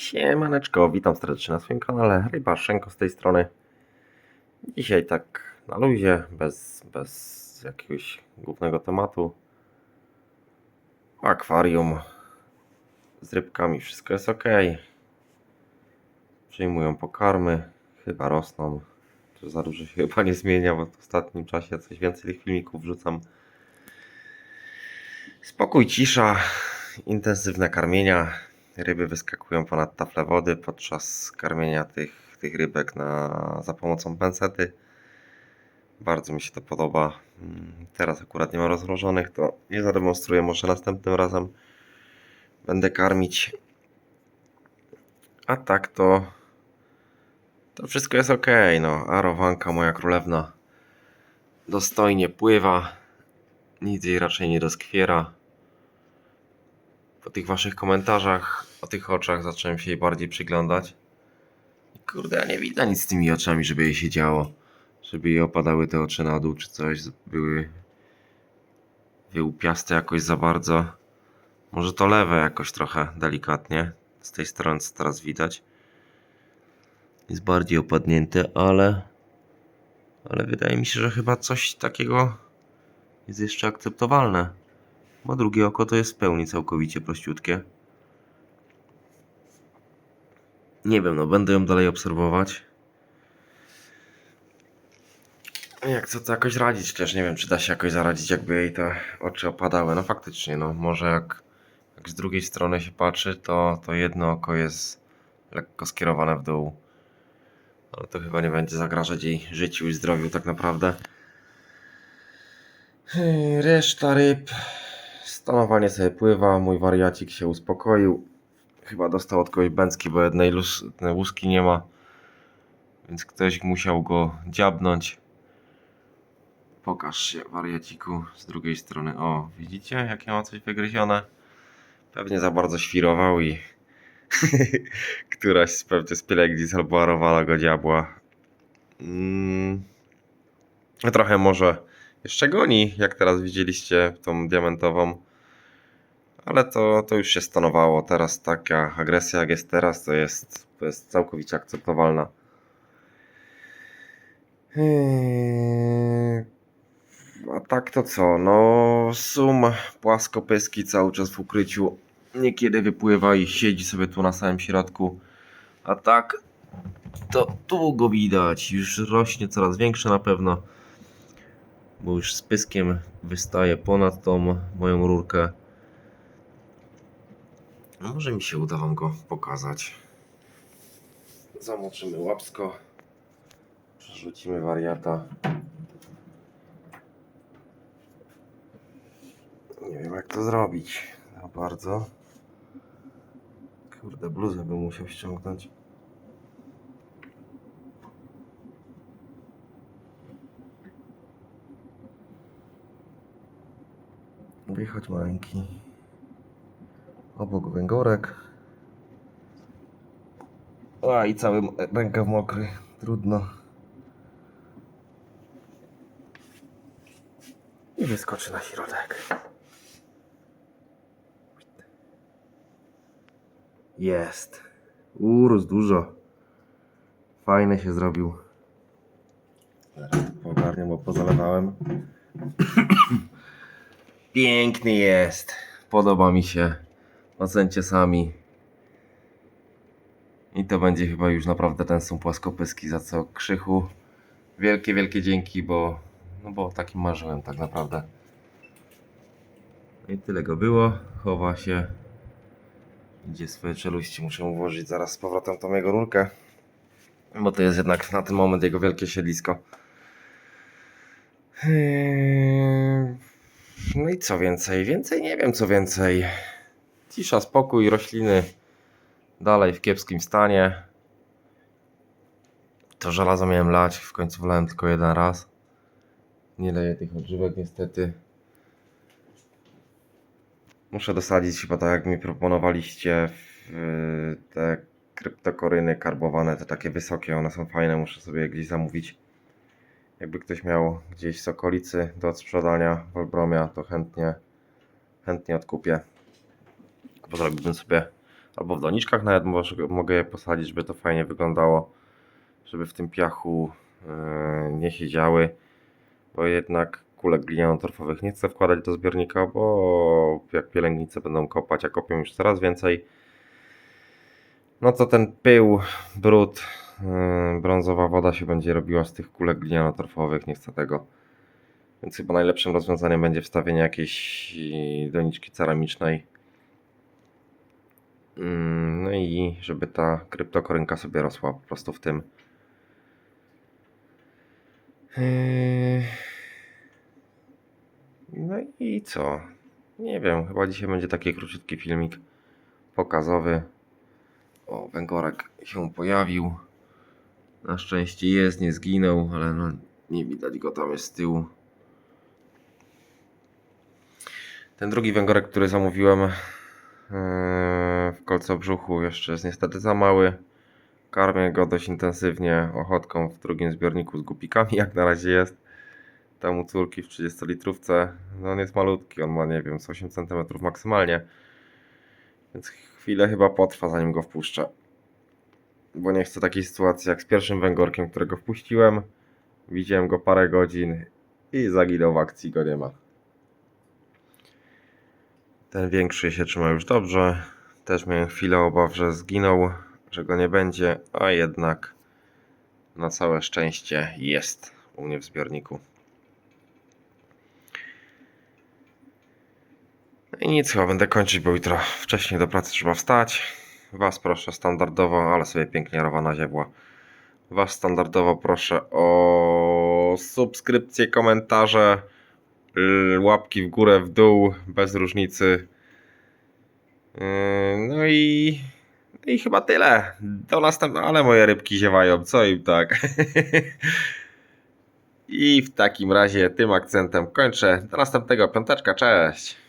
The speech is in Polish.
Siemaneczko, witam serdecznie na swoim kanale Rybaszenko z tej strony. Dzisiaj tak na luzie, bez, bez jakiegoś głównego tematu. Akwarium z rybkami, wszystko jest ok. Przyjmują pokarmy, chyba rosną. To za dużo się chyba nie zmienia, bo w ostatnim czasie coś więcej tych filmików wrzucam. Spokój, cisza, intensywne karmienia. Ryby wyskakują ponad tafle wody podczas karmienia tych, tych rybek na, za pomocą pensety. Bardzo mi się to podoba. Mm, Teraz akurat nie ma rozmrożonych, to nie zademonstruję. Może następnym razem będę karmić. A tak to to wszystko jest ok. No, Arowanka, moja królewna, dostojnie pływa. Nic jej raczej nie doskwiera. Po tych waszych komentarzach o tych oczach zacząłem się jej bardziej przyglądać. I Kurde, ja nie widzę nic z tymi oczami, żeby jej się działo. Żeby jej opadały te oczy na dół, czy coś. Były wyłupiaste jakoś za bardzo. Może to lewe jakoś trochę delikatnie. Z tej strony co teraz widać. Jest bardziej opadnięte, ale... Ale wydaje mi się, że chyba coś takiego jest jeszcze akceptowalne. Bo drugie oko to jest w pełni całkowicie prościutkie. Nie wiem, no będę ją dalej obserwować. Jak co to jakoś radzić też, nie wiem czy da się jakoś zaradzić jakby jej te oczy opadały. No faktycznie, no może jak, jak z drugiej strony się patrzy, to, to jedno oko jest lekko skierowane w dół. Ale to chyba nie będzie zagrażać jej życiu i zdrowiu tak naprawdę. Reszta ryb. Stanowanie sobie pływa. Mój wariacik się uspokoił. Chyba dostał od kogoś bęcki, bo jednej jednej łuski nie ma. Więc ktoś musiał go dziabnąć. Pokaż się, wariaciku, z drugiej strony. O, widzicie, jakie ma coś wygryzione? Pewnie za bardzo świrował i któraś z pewnie z pielęgnic albo arowala go diabła. Mm. Trochę może jeszcze goni, jak teraz widzieliście tą diamentową. Ale to, to już się stanowało. Teraz taka agresja jak jest teraz, to jest, to jest całkowicie akceptowalna. Yy, A tak to co? No, sum płaskopyski cały czas w ukryciu. Niekiedy wypływa i siedzi sobie tu na samym środku. A tak, to tu go widać. Już rośnie coraz większe na pewno. Bo już z pyskiem wystaje ponad tą moją rurkę. Może mi się uda wam go pokazać. Zamoczymy łapsko. Przerzucimy wariata. Nie wiem jak to zrobić. Za bardzo. Kurde, bluzę bym musiał ściągnąć. Wychodź maleńki. Obok węgorek. A i cały rękaw mokry. Trudno. I wyskoczy na środek. Jest. Urósł dużo. Fajny się zrobił. Zaraz pogarnię, bo pozalewałem. Piękny jest. Podoba mi się. Ocencie sami. I to będzie chyba już naprawdę ten są płaskopyski, za co Krzychu wielkie, wielkie dzięki, bo no bo takim marzyłem tak naprawdę. I tyle go było. Chowa się. Idzie swoje czeluści. Muszę ułożyć zaraz z powrotem tą jego rurkę. Bo to jest jednak na ten moment jego wielkie siedlisko. Eee, No i co więcej? Więcej nie wiem co więcej. Cisza, spokój, rośliny dalej w kiepskim stanie. To żelazo miałem lać, w końcu wlałem tylko jeden raz. Nie leję tych odżywek niestety. Muszę dosadzić chyba tak jak mi proponowaliście te kryptokoryny karbowane, te takie wysokie, one są fajne, muszę sobie gdzieś zamówić. Jakby ktoś miał gdzieś z okolicy do odsprzedania Wolbromia, to chętnie, chętnie odkupię. Zrobiłbym sobie albo w doniczkach nawet może, mogę je posadzić, żeby to fajnie wyglądało, żeby w tym piachu e, nie siedziały, bo jednak kulek gliniano-torfowych nie chcę wkładać do zbiornika, bo jak pielęgnice będą kopać, a kopią już coraz więcej, no to ten pył, brud, yy, brązowa woda się będzie robiła z tych kulek gliniano-torfowych, nie chcę tego. Więc chyba najlepszym rozwiązaniem będzie wstawienie jakiejś doniczki ceramicznej. Mm, No i żeby ta kryptokorynka sobie rosła po prostu w tym. Yy. No i co? Nie wiem, chyba dzisiaj będzie taki króciutki filmik pokazowy. O, węgorek się pojawił. Na szczęście jest, nie zginął, ale no nie widać go tam jest z tyłu. Ten drugi węgorek, który zamówiłem yy, w kolcobrzuchu jeszcze jest niestety za mały. Karmię go dość intensywnie ochotką w drugim zbiorniku z gupikami, jak na razie jest. Tam u córki w 30 litrówce. No on jest malutki, on ma nie wiem, z 8 cm maksymalnie. Więc chwilę chyba potrwa zanim go wpuszczę. Bo nie chcę takiej sytuacji jak z pierwszym węgorkiem, którego wpuściłem. Widziałem go parę godzin i zaginął w akcji, go nie ma. Ten większy się trzyma już dobrze. Też miałem chwilę obaw, że zginął, że go nie będzie, a jednak na całe szczęście jest u mnie w zbiorniku. No i nic, chyba będę kończyć, bo jutro wcześniej do pracy trzeba wstać. Was proszę standardowo, ale sobie pięknie rowa na ziebła. Was standardowo proszę o subskrypcję, komentarze, łapki w górę, w dół, bez różnicy. Yy, No i, i chyba tyle. Do następnego, ale moje rybki ziewają, co im tak. I w takim razie tym akcentem kończę. Do następnego piąteczka, cześć.